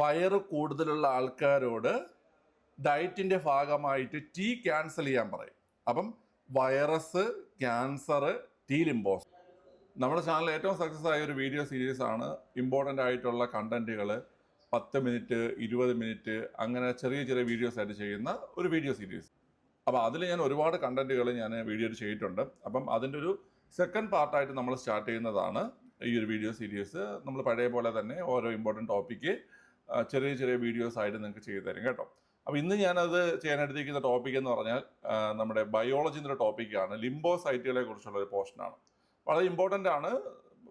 വയറ് കൂടുതലുള്ള ആൾക്കാരോട് ഡയറ്റിന്റെ ഭാഗമായിട്ട് ടീ ക്യാൻസൽ ചെയ്യാൻ പറയും. അപ്പം വൈറസ് ക്യാൻസർ ടീ ലിംബോസ്. നമ്മുടെ ചാനൽ ഏറ്റവും സക്സസ് ആയ ഒരു വീഡിയോ സീരീസ് ആണ്. ഇമ്പോർട്ടന്റ് ആയിട്ടുള്ള കണ്ടന്റുകൾ പത്ത് മിനിറ്റ് ഇരുപത് മിനിറ്റ് അങ്ങനെ ചെറിയ ചെറിയ വീഡിയോസ് ആയിട്ട് ചെയ്യുന്ന ഒരു വീഡിയോ സീരീസ് അപ്പോൾ അതിൽ ഞാൻ ഒരുപാട് കണ്ടന്റുകൾ ഞാൻ വീഡിയോ ചെയ്തിട്ടുണ്ട്. അപ്പം അതിന്റെ ഒരു സെക്കൻഡ് പാർട്ടായിട്ട് നമ്മൾ സ്റ്റാർട്ട് ചെയ്യുന്നതാണ് ഈ ഒരു വീഡിയോ സീരീസ് നമ്മൾ പഴയ പോലെ തന്നെ ഓരോ ഇമ്പോർട്ടന്റ് ടോപ്പിക്ക് ചെറിയ ചെറിയ വീഡിയോസ് ആയിട്ട് നിങ്ങൾക്ക് ചെയ്തു തരും കേട്ടോ. അപ്പോൾ ഇന്ന് ഞാനത് ചെയ്യാനെടുത്തിരിക്കുന്ന ടോപ്പിക് എന്ന് പറഞ്ഞാൽ നമ്മുടെ ബയോളജിന്റെ ഒരു ടോപ്പിക്കാണ് ലിംബോസൈറ്റുകളെ കുറിച്ചുള്ള ഒരു പോർഷനാണ് വളരെ ഇമ്പോർട്ടന്റ് ആണ്.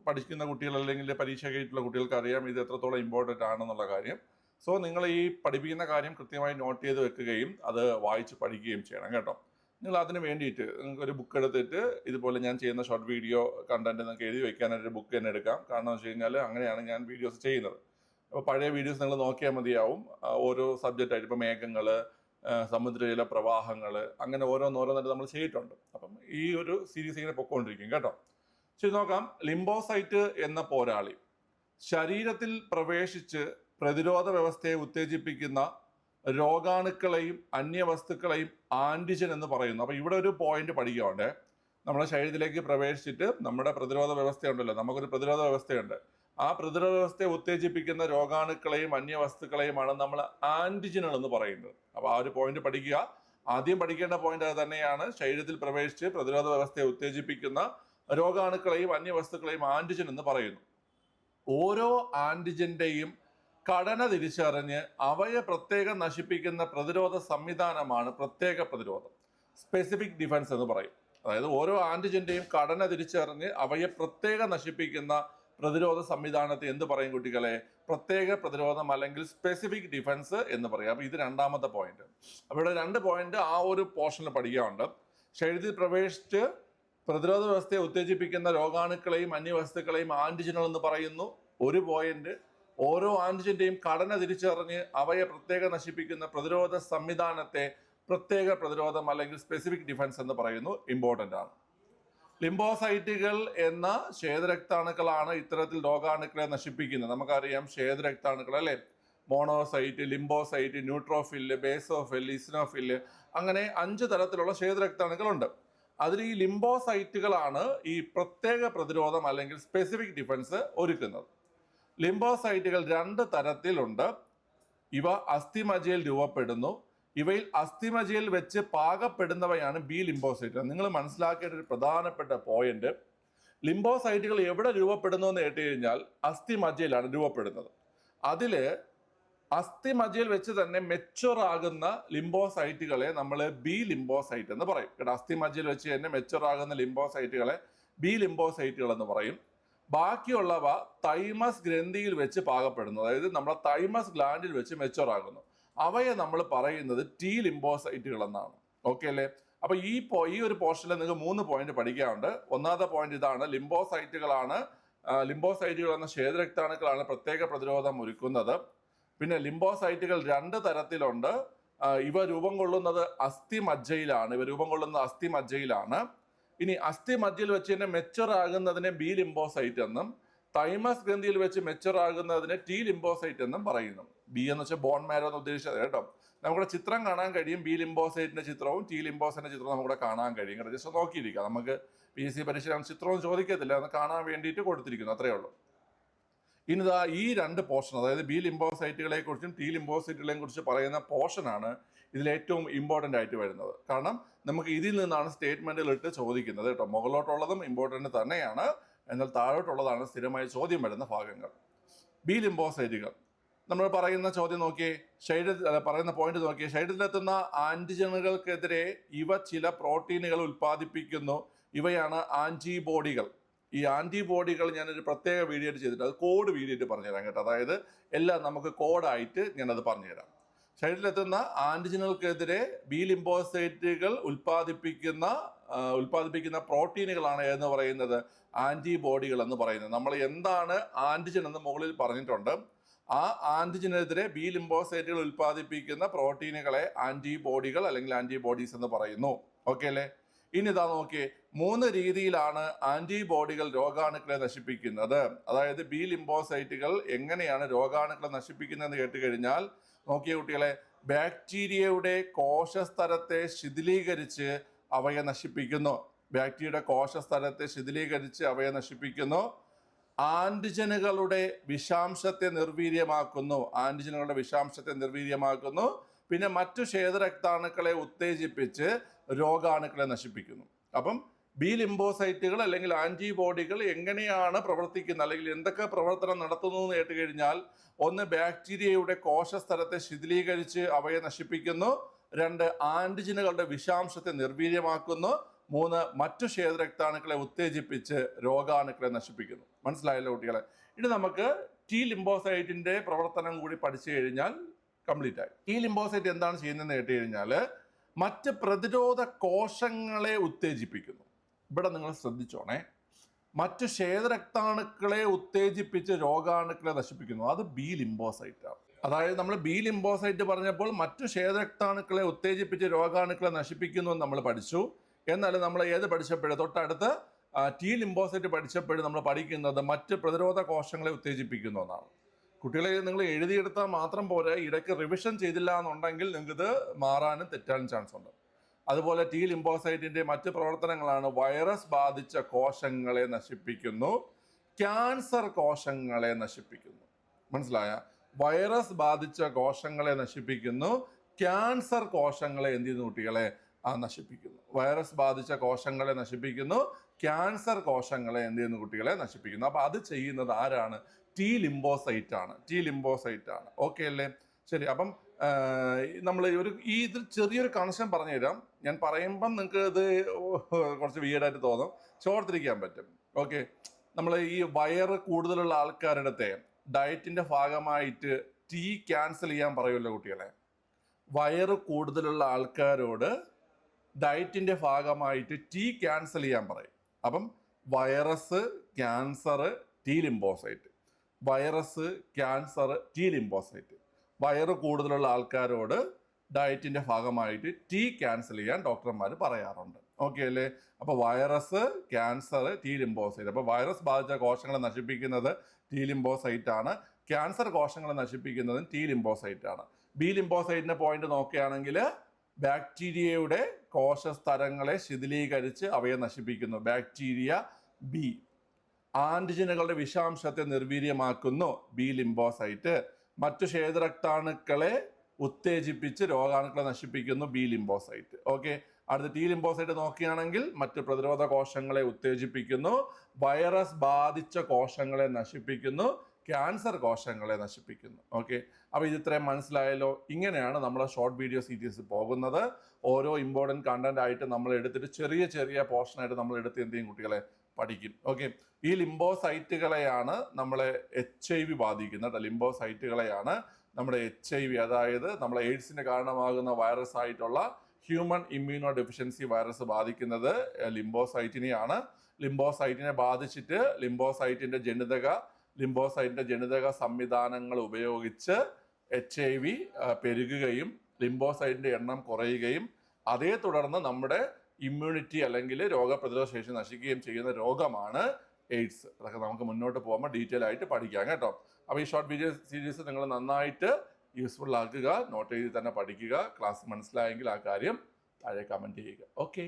പഠിക്കുന്ന കുട്ടികൾ അല്ലെങ്കിൽ പരീക്ഷ കഴിഞ്ഞിട്ടുള്ള കുട്ടികൾക്ക് അറിയാം ഇത് എത്രത്തോളം ഇമ്പോർട്ടന്റ് ആണെന്നുള്ള കാര്യം. സോ നിങ്ങൾ ഈ പഠിപ്പിക്കുന്ന കാര്യം കൃത്യമായി നോട്ട് ചെയ്ത് വെക്കുകയും അത് വായിച്ച് പഠിക്കുകയും ചെയ്യണം കേട്ടോ. നിങ്ങൾ അതിന് വേണ്ടിയിട്ട് നിങ്ങൾക്ക് ഒരു ബുക്ക് എടുത്തിട്ട് ഇതുപോലെ ഞാൻ ചെയ്യുന്ന ഷോർട്ട് വീഡിയോ കണ്ടന്റ് നിങ്ങൾക്ക് എഴുതി വെക്കാനായിട്ട് ബുക്ക് തന്നെ എടുക്കാം. കാരണം എന്ന് വെച്ച് കഴിഞ്ഞാൽ അങ്ങനെയാണ് ഞാൻ വീഡിയോസ് ചെയ്യുന്നത്. അപ്പോൾ പഴയ വീഡിയോസ് നിങ്ങൾ നോക്കിയാൽ മതിയാവും. ഓരോ സബ്ജക്റ്റ് ആയിട്ട് ഇപ്പോൾ മേഘങ്ങൾ സമുദ്രജല പ്രവാഹങ്ങൾ അങ്ങനെ ഓരോന്നോരോന്നായിട്ട് നമ്മൾ ചെയ്തിട്ടുണ്ട്. അപ്പം ഈ ഒരു സീരീസ് ഇങ്ങനെ പൊക്കോണ്ടിരിക്കും കേട്ടോ. ശരി നോക്കാം. ലിംബോസൈറ്റ് എന്ന പോരാളി ശരീരത്തിൽ പ്രവേശിച്ച് പ്രതിരോധ വ്യവസ്ഥയെ ഉത്തേജിപ്പിക്കുന്ന രോഗാണുക്കളെയും അന്യവസ്തുക്കളെയും ആന്റിജൻ എന്ന് പറയുന്നു. അപ്പോൾ ഇവിടെ ഒരു പോയിന്റ് പഠിക്കുകയുണ്ട്. നമ്മുടെ ശരീരത്തിലേക്ക് പ്രവേശിച്ചിട്ട് നമ്മുടെ പ്രതിരോധ വ്യവസ്ഥയുണ്ടല്ലോ. നമുക്കൊരു പ്രതിരോധ വ്യവസ്ഥയുണ്ട്. ആ പ്രതിരോധ വ്യവസ്ഥയെ ഉത്തേജിപ്പിക്കുന്ന രോഗാണുക്കളെയും അന്യവസ്തുക്കളെയുമാണ് നമ്മൾ ആന്റിജനുകൾ എന്ന് പറയുന്നത്. അപ്പോൾ ആ ഒരു പോയിന്റ് പഠിക്കുക. ആദ്യം പഠിക്കേണ്ട പോയിന്റ് അത് തന്നെയാണ്. ശരീരത്തിൽ പ്രവേശിച്ച് പ്രതിരോധ വ്യവസ്ഥയെ ഉത്തേജിപ്പിക്കുന്ന രോഗാണുക്കളെയും അന്യവസ്തുക്കളെയും ആന്റിജൻ എന്ന് പറയുന്നു. ഓരോ ആന്റിജന്റെയും ഘടന തിരിച്ചറിഞ്ഞ് അവയെ പ്രത്യേകം നശിപ്പിക്കുന്ന പ്രതിരോധ സംവിധാനമാണ് പ്രത്യേക പ്രതിരോധം. സ്പെസിഫിക് ഡിഫൻസ് എന്ന് പറയും. അതായത് ഓരോ ആന്റിജന്റെയും ഘടന തിരിച്ചറിഞ്ഞ് അവയെ പ്രത്യേകം നശിപ്പിക്കുന്ന പ്രതിരോധ സംവിധാനത്തെ എന്ത് പറയും കുട്ടികളെ? പ്രത്യേക പ്രതിരോധം അല്ലെങ്കിൽ സ്പെസിഫിക് ഡിഫൻസ് എന്ന് പറയും. അപ്പോൾ ഇത് രണ്ടാമത്തെ പോയിന്റ് അപ്പോൾ ഇവിടെ രണ്ട് പോയിന്റ് ആ ഒരു പോർഷനിൽ പഠിക്കാറുണ്ട് ശരീരത്തിൽ പ്രവേശിച്ച് പ്രതിരോധ വ്യവസ്ഥയെ ഉത്തേജിപ്പിക്കുന്ന രോഗാണുക്കളെയും അന്യവസ്തുക്കളെയും ആന്റിജനുകൾ എന്ന് പറയുന്നു. ഒരു പോയിന്റ് ഓരോ ആന്റിജന്റെയും ഘടന തിരിച്ചറിഞ്ഞ് അവയെ പ്രത്യേക നശിപ്പിക്കുന്ന പ്രതിരോധ സംവിധാനത്തെ പ്രത്യേക പ്രതിരോധം അല്ലെങ്കിൽ സ്പെസിഫിക് ഡിഫൻസ് എന്ന് പറയുന്നു. ഇമ്പോർട്ടന്റ് ആണ്. ലിംബോസൈറ്റുകൾ എന്ന ശ്വേതരക്താണുക്കളാണ് ഇത്തരത്തിൽ രോഗാണുക്കളെ നശിപ്പിക്കുന്നത്. നമുക്കറിയാം ശ്വേതരക്താണുക്കൾ അല്ലെ? Monocyte lymphocyte neutrophil basophil eosinophil അങ്ങനെ അഞ്ച് തരത്തിലുള്ള ശ്വേതരക്താണുക്കളുണ്ട് അതിൽ ഈ ലിംബോസൈറ്റുകളാണ് ഈ പ്രത്യേക പ്രതിരോധം അല്ലെങ്കിൽ സ്പെസിഫിക് ഡിഫൻസ് ഒരുക്കുന്നത്. ലിംബോസൈറ്റുകൾ രണ്ട് തരത്തിലുണ്ട്. ഇവ അസ്ഥിമജ്ജയിൽ രൂപപ്പെടുന്നു. ഇവയിൽ അസ്ഥിമജ്ജയിൽ വെച്ച് പാകപ്പെടുന്നവയാണ് ബി ലിംബോസൈറ്റ്. നിങ്ങൾ മനസ്സിലാക്കേണ്ട ഒരു പ്രധാനപ്പെട്ട പോയിന്റ് ലിംബോസൈറ്റുകൾ എവിടെ രൂപപ്പെടുന്നു എന്ന് കേട്ട് കഴിഞ്ഞാൽ അസ്ഥിമജ്ജയിലാണ് രൂപപ്പെടുന്നത്. അതിൽ അസ്ഥിമജ്ജയിൽ വെച്ച് തന്നെ മെച്ചുവർ ആകുന്ന ലിംബോസൈറ്റുകളെ നമ്മൾ ബി ലിംബോസൈറ്റ് എന്ന് പറയും. കേട്ടോ അസ്ഥിമജ്ജയിൽ വെച്ച് തന്നെ മെച്ചുവർ ആകുന്ന ലിംബോസൈറ്റുകളെ ബി ലിംബോസൈറ്റുകൾ എന്ന് പറയും. ബാക്കിയുള്ളവ തൈമസ് ഗ്രന്ഥിയിൽ വെച്ച് പാകപ്പെടുന്നു. അതായത് നമ്മുടെ തൈമസ് ഗ്ലാൻഡിൽ വെച്ച് മെച്ചുവർ ആകുന്നു. അവയെ നമ്മൾ പറയുന്നത് ടി ലിംബോസൈറ്റുകൾ എന്നാണ് ഓക്കെ അല്ലേ? അപ്പൊ ഈ ഈ ഒരു പോർഷനിൽ നിങ്ങൾക്ക് മൂന്ന് പോയിന്റ് പഠിക്കാറുണ്ട് ഒന്നാമത്തെ പോയിന്റ് ഇതാണ് ലിംബോസൈറ്റുകളാണ് ലിംബോസൈറ്റുകൾ എന്ന ശ്വേതരക്താണുക്കളാണ് പ്രത്യേക പ്രതിരോധം ഒരുക്കുന്നത്. പിന്നെ ലിംബോസൈറ്റുകൾ രണ്ട് തരത്തിലുണ്ട്. ഇവ രൂപം കൊള്ളുന്നത് അസ്ഥിമജ്ജയിലാണ്. ഇവ രൂപം കൊള്ളുന്നത് അസ്ഥിമജ്ജയിലാണ്. ഇനി അസ്ഥിമജ്ജയിൽ വെച്ച് തന്നെ മെച്ചർ ആകുന്നതിനെ ബി ലിംബോസൈറ്റ് എന്നും തൈമസ് ഗ്രന്ഥിയിൽ വെച്ച് മെച്ചർ ആകുന്നതിനെ ടി ലിംബോസൈറ്റ് എന്നും പറയുന്നു. ബി എന്ന് വെച്ചാൽ ബോൺ മാരോ എന്ന് ഉദ്ദേശിച്ചത് കേട്ടോ. നമുക്കിവിടെ ചിത്രം കാണാൻ കഴിയും. ബി ലിംബോസൈറ്റിന്റെ ചിത്രവും ടി ലിംബോസൈറ്റിന്റെ ചിത്രവും നമുക്കിവിടെ കാണാൻ കഴിയും. കേട്ടോ ജസ്റ്റ് നോക്കിയിരിക്കുക നമുക്ക് പി എസ് സി പരീക്ഷ ചിത്രവും ചോദിക്കത്തില്ല. അത് കാണാൻ വേണ്ടിയിട്ട് കൊടുത്തിരിക്കുന്നു. അത്രയേ ഉള്ളൂ. ഇനി ഇതാ ഈ രണ്ട് പോർഷൻ അതായത് ബി ലിംബോസൈറ്റുകളെ കുറിച്ചും ടി ലിംബോസൈറ്റുകളെയും കുറിച്ച് പറയുന്ന പോർഷനാണ് ഇതിൽ ഏറ്റവും ഇമ്പോർട്ടന്റ് ആയിട്ട് വരുന്നത്. കാരണം നമുക്ക് ഇതിൽ നിന്നാണ് സ്റ്റേറ്റ്മെന്റുകൾ ഇട്ട് ചോദിക്കുന്നത് കേട്ടോ. മുകളിലോട്ടുള്ളതും ഇമ്പോർട്ടന്റ് തന്നെയാണ്. എന്നാൽ താഴോട്ടുള്ളതാണ് സ്ഥിരമായി ചോദ്യം വരുന്ന ഭാഗങ്ങൾ. ബി ലിംബോസൈറ്റുകൾ. നമ്മൾ പറയുന്ന ചോദ്യം നോക്കിയേ ശരീരത്തിൽ പറയുന്ന പോയിന്റ് നോക്കിയേ ശരീരത്തിലെത്തുന്ന ആന്റിജനുകൾക്കെതിരെ ഇവ ചില പ്രോട്ടീനുകൾ ഉൽപ്പാദിപ്പിക്കുന്നു. ഇവയാണ് ആന്റിബോഡികൾ ഈ ആന്റിബോഡികൾ ഞാനൊരു പ്രത്യേക വീഡിയോ ചെയ്തിട്ട് അത് കോഡ് വീഡിയോ പറഞ്ഞുതരാം കേട്ടോ. അതായത് എല്ലാം നമുക്ക് കോഡായിട്ട് ഞാനത് പറഞ്ഞുതരാം. ശരീരത്തിലെത്തുന്ന ആന്റിജനുകൾക്കെതിരെ ബി ലിംബോസൈറ്റുകൾ ഉൽപ്പാദിപ്പിക്കുന്ന ഉൽപ്പാദിപ്പിക്കുന്ന പ്രോട്ടീനുകളാണ് എന്ന് പറയുന്നത്? ആന്റിബോഡികൾ എന്ന് പറയുന്നത്. നമ്മൾ എന്താണ് ആന്റിജൻ എന്ന് മുകളിൽ പറഞ്ഞിട്ടുണ്ട്. ആ ആന്റിജനെതിരെ ബി ലിംബോസൈറ്റുകൾ ഉൽപ്പാദിപ്പിക്കുന്ന പ്രോട്ടീനുകളെ ആന്റിബോഡികൾ അല്ലെങ്കിൽ ആന്റിബോഡീസ് എന്ന് പറയുന്നു. ഓക്കെ അല്ലേ? ഇനി ഇതാ നോക്കിയേ. മൂന്ന് രീതിയിലാണ് ആന്റിബോഡികൾ രോഗാണുക്കളെ നശിപ്പിക്കുന്നത്. അതായത് ബി ലിംബോസൈറ്റുകൾ എങ്ങനെയാണ് രോഗാണുക്കളെ നശിപ്പിക്കുന്നതെന്ന് കേട്ട് കഴിഞ്ഞാൽ നോക്കിയ കുട്ടികളെ ബാക്ടീരിയയുടെ കോശസ്തരത്തെ ശിഥിലീകരിച്ച് അവയെ നശിപ്പിക്കുന്നു. ബാക്ടീരിയയുടെ കോശസ്തരത്തെ ശിഥിലീകരിച്ച് അവയെ നശിപ്പിക്കുന്നു. ആന്റിജനുകളുടെ വിഷാംശത്തെ നിർവീര്യമാക്കുന്നു. ആന്റിജനുകളുടെ വിഷാംശത്തെ നിർവീര്യമാക്കുന്നു. പിന്നെ മറ്റു ക്ഷേതരക്താണുക്കളെ ഉത്തേജിപ്പിച്ച് രോഗാണുക്കളെ നശിപ്പിക്കുന്നു. അപ്പം ബി ലിംബോസൈറ്റുകൾ അല്ലെങ്കിൽ ആന്റിബോഡികൾ എങ്ങനെയാണ് പ്രവർത്തിക്കുന്നത്? അല്ലെങ്കിൽ എന്തൊക്കെ പ്രവർത്തനം നടത്തുന്നു എന്ന് കേട്ട് കഴിഞ്ഞാൽ ഒന്ന് ബാക്ടീരിയയുടെ കോശസ്ഥലത്തെ ശിഥിലീകരിച്ച് അവയെ നശിപ്പിക്കുന്നു. രണ്ട് ആന്റിജനുകളുടെ വിഷാംശത്തെ നിർവീര്യമാക്കുന്നു. മൂന്ന് മറ്റു ശ്വേതരക്താണുക്കളെ ഉത്തേജിപ്പിച്ച് രോഗാണുക്കളെ നശിപ്പിക്കുന്നു. മനസ്സിലായല്ലോ കുട്ടികളെ? ഇനി നമുക്ക് ടി ലിംബോസൈറ്റിന്റെ പ്രവർത്തനം കൂടി പഠിച്ചു കഴിഞ്ഞാൽ കംപ്ലീറ്റ് ആയി. ടി ലിംബോസൈറ്റ് എന്താണ് ചെയ്യുന്നതെന്ന് കേട്ട് കഴിഞ്ഞാൽ മറ്റ് പ്രതിരോധ കോശങ്ങളെ ഉത്തേജിപ്പിക്കുന്നു. ഇവിടെ നിങ്ങൾ ശ്രദ്ധിച്ചോണേ. മറ്റ് ക്ഷേത്രക്താണുക്കളെ ഉത്തേജിപ്പിച്ച് രോഗാണുക്കളെ നശിപ്പിക്കുന്നു. അത് ബി ലിംബോസൈറ്റ് ആണ് അതായത് നമ്മൾ ബി ലിംബോസൈറ്റ് പറഞ്ഞപ്പോൾ മറ്റു ക്ഷേത്രക്താണുക്കളെ ഉത്തേജിപ്പിച്ച് രോഗാണുക്കളെ നശിപ്പിക്കുന്നു എന്ന് നമ്മൾ പഠിച്ചു. എന്നാൽ നമ്മൾ ഏത് പഠിച്ചപ്പോഴും തൊട്ടടുത്ത് ടീ ലിംബോസൈറ്റ് പഠിച്ചപ്പോഴും നമ്മൾ പഠിക്കുന്നത് മറ്റ് പ്രതിരോധ കോശങ്ങളെ ഉത്തേജിപ്പിക്കുന്നു എന്നാണ്. കുട്ടികളെ നിങ്ങൾ എഴുതിയെടുത്താൽ മാത്രം പോലെ ഇടയ്ക്ക് റിവിഷൻ ചെയ്തില്ല എന്നുണ്ടെങ്കിൽ നിങ്ങൾക്ക് ഇത് മാറാനും തെറ്റാനും ചാൻസ് ഉണ്ട്. അതുപോലെ ടി ലിംബോസൈറ്റിന്റെ മറ്റ് പ്രവർത്തനങ്ങളാണ് വൈറസ് ബാധിച്ച കോശങ്ങളെ നശിപ്പിക്കുന്നു ക്യാൻസർ കോശങ്ങളെ നശിപ്പിക്കുന്നു. മനസ്സിലായ? വൈറസ് ബാധിച്ച കോശങ്ങളെ നശിപ്പിക്കുന്നു ക്യാൻസർ കോശങ്ങളെ എന്ത് ചെയ്യുന്നു കുട്ടികളെ? നശിപ്പിക്കുന്നു. വൈറസ് ബാധിച്ച കോശങ്ങളെ നശിപ്പിക്കുന്നു. ക്യാൻസർ കോശങ്ങളെ എന്ത് ചെയ്യുന്നു കുട്ടികളെ നശിപ്പിക്കുന്നു. അപ്പൊ അത് ചെയ്യുന്നത് ആരാണ്? ടി ലിംബോസൈറ്റ് ആണ്. ടി ലിംബോസൈറ്റ് ആണ്. ഓക്കെ അല്ലേ? ശരി. അപ്പം നമ്മൾ ഒരു ഈ ഇതിൽ ചെറിയൊരു കണക്ഷൻ പറഞ്ഞുതരാം. ഞാൻ പറയുമ്പം നിങ്ങൾക്ക് ഇത് കുറച്ച് വീടായിട്ട് തോന്നും. ചോർത്തിരിക്കാൻ പറ്റും. ഓക്കെ നമ്മൾ ഈ വയറ് കൂടുതലുള്ള ആൾക്കാരുടെ ഡയറ്റിന്റെ ഭാഗമായിട്ട് ടീ ക്യാൻസൽ ചെയ്യാൻ പറയുമല്ലോ കുട്ടികളെ. വയറ് കൂടുതലുള്ള ആൾക്കാരോട് ഡയറ്റിന്റെ ഭാഗമായിട്ട് ടീ ക്യാൻസൽ ചെയ്യാൻ പറയും. അപ്പം virus cancer T lymphocyte virus cancer T lymphocyte വയറ് കൂടുതലുള്ള ആൾക്കാരോട് ഡയറ്റിന്റെ ഭാഗമായിട്ട് ടീ ക്യാൻസൽ ചെയ്യാൻ ഡോക്ടർമാർ പറയാറുണ്ട്. ഓക്കെ അല്ലേ? അപ്പോൾ വൈറസ് ക്യാൻസർ ടീ ലിംബോസൈറ്റ് അപ്പോൾ വൈറസ് ബാധിച്ച കോശങ്ങളെ നശിപ്പിക്കുന്നത് ടീ ലിംബോസൈറ്റ് ആണ്. ക്യാൻസർ കോശങ്ങളെ നശിപ്പിക്കുന്നതും ടീ ലിംബോസൈറ്റ് ആണ്. ബി ലിംബോസൈറ്റിന്റെ പോയിന്റ് നോക്കുകയാണെങ്കിൽ ബാക്ടീരിയയുടെ കോശസ്തരങ്ങളെ ശിഥിലീകരിച്ച് അവയെ നശിപ്പിക്കുന്നു. Bacteria B. ആന്റിജനുകളുടെ വിഷാംശത്തെ നിർവീര്യമാക്കുന്നു ബി ലിംബോസൈറ്റ്. മറ്റു ക്ഷേത്രക്താണുക്കളെ ഉത്തേജിപ്പിച്ച് രോഗാണുക്കളെ നശിപ്പിക്കുന്നു ബി ലിംബോസൈറ്റ്. ഓക്കെ? അടുത്ത ടി ലിംബോസൈറ്റ് നോക്കുകയാണെങ്കിൽ മറ്റ് പ്രതിരോധ കോശങ്ങളെ ഉത്തേജിപ്പിക്കുന്നു. വൈറസ് ബാധിച്ച കോശങ്ങളെ നശിപ്പിക്കുന്നു. ക്യാൻസർ കോശങ്ങളെ നശിപ്പിക്കുന്നു. ഓക്കെ അപ്പോൾ ഇത് ഇത്രയും മനസ്സിലായല്ലോ. ഇങ്ങനെയാണ് നമ്മുടെ ഷോർട്ട് വീഡിയോ സീരീസ് പോകുന്നത്. ഓരോ ഇമ്പോർട്ടന്റ് കണ്ടന്റ് ആയിട്ട് നമ്മൾ എടുത്തിട്ട് ചെറിയ ചെറിയ പോർഷനായിട്ട് നമ്മൾ എടുത്ത് എന്ത് ചെയ്യും കുട്ടികളെ? പഠിക്കും. ഓക്കെ ഈ ലിംബോസൈറ്റുകളെയാണ് നമ്മളെ എച്ച് ഐ വി ബാധിക്കുന്നത്. ലിംബോസൈറ്റുകളെയാണ് നമ്മുടെ എച്ച് ഐ വി അതായത് നമ്മളെ എയ്ഡ്സിന് കാരണമാകുന്ന വൈറസ് ആയിട്ടുള്ള ഹ്യൂമൻ ഇമ്മ്യൂണോ ഡെഫിഷ്യൻസി വൈറസ് ബാധിക്കുന്നത് ലിംബോസൈറ്റിനെയാണ് ലിംബോസൈറ്റിനെ ബാധിച്ചിട്ട് ലിംബോസൈറ്റിന്റെ ജനിതക ലിംബോസൈറ്റിന്റെ ജനിതക സംവിധാനങ്ങൾ ഉപയോഗിച്ച് എച്ച് ഐ വി പെരുകുകയും ലിംബോസൈറ്റിന്റെ എണ്ണം കുറയുകയും അതേ തുടർന്ന് നമ്മുടെ ഇമ്മ്യൂണിറ്റി അല്ലെങ്കിൽ രോഗപ്രതിരോധ ശേഷി നശിക്കുകയും ചെയ്യുന്ന രോഗമാണ് എയ്ഡ്സ്. അതൊക്കെ നമുക്ക് മുന്നോട്ട് പോകുമ്പോൾ ഡീറ്റെയിൽ ആയിട്ട് പഠിക്കാം കേട്ടോ. അപ്പോൾ ഈ ഷോർട്ട് വീഡിയോ സീരീസ് നിങ്ങൾ നന്നായിട്ട് യൂസ്ഫുൾ ആക്കുക നോട്ട് എഴുതി തന്നെ പഠിക്കുക ക്ലാസ് മനസ്സിലായെങ്കിൽ ആ കാര്യം താഴെ കമന്റ് ചെയ്യുക. ഓക്കെ